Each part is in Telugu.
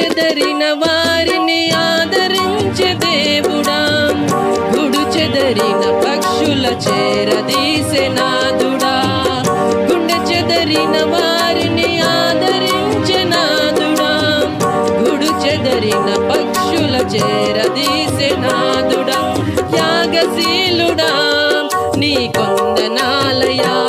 చెదరిన వారిని ఆదరించే దేవుడా. గుడు చెదరిన పక్షుల చేరదీసే నాదుడా. గుండె చెదరిన వారిని ఆదరించే నాదుడా. గుడు చెదరిన పక్షుల చేరదీసే నాదుడా. యాగశీలుడా నీ కొందనాలయా.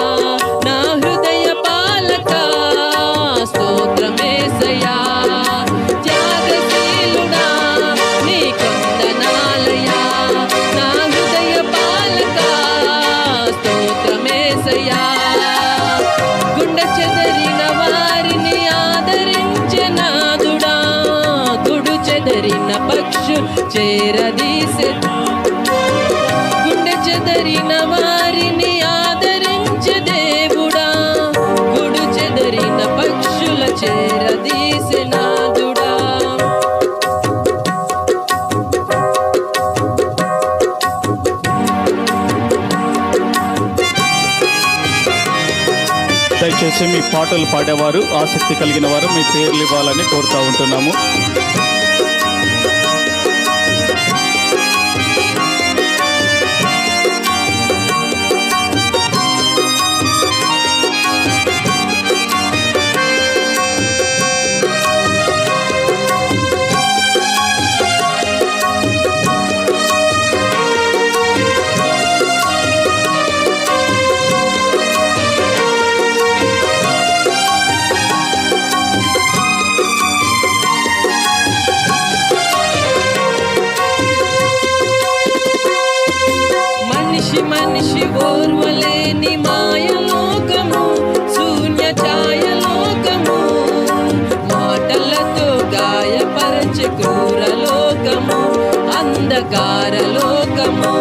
పక్షు చేరదీసే. గుండె చెదరిన వారిని ఆదరించే దేవుడా. గుడు చెదరిన పక్షుల చేరదీసే నాదుడా. దయచేసి మీ పాటలు పాడేవారు ఆసక్తి కలిగిన వారు మీ పేర్లు ఇవ్వాలని కోరుతా ఉంటున్నాము. మనిషి మనిషి ఓర్వలేని మాయలోకము శూన్య ఛాయలోకము మాటలతో గాయపరచే క్రూర లోకము అంధకార లోకము.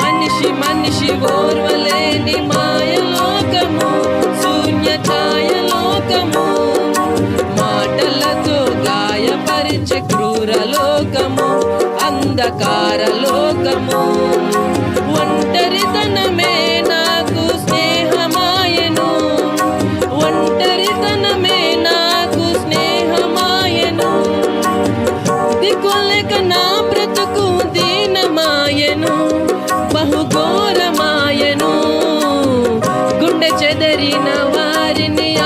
మనిషి మనిషి ఓర్వలేని మాయలోకము శూన్య ఛాయలోకము మాటలతో గాయపరిచే క్రూర లోకము అంధకార లోకము. ఒంటరితనమే నాకు స్నేహమాయను. ఒంటరితనమే నాకు స్నేహమాయను. దిక్కులేక నా బ్రతుకు దీనమాయను. బహుఘోరమాయను. గుండె చెదరిన వారిని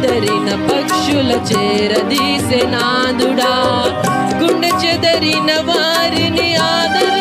చెదరిన పక్షుల చేరదీసే నాదుడా. గుండె చెదరిన వారిని ఆదరి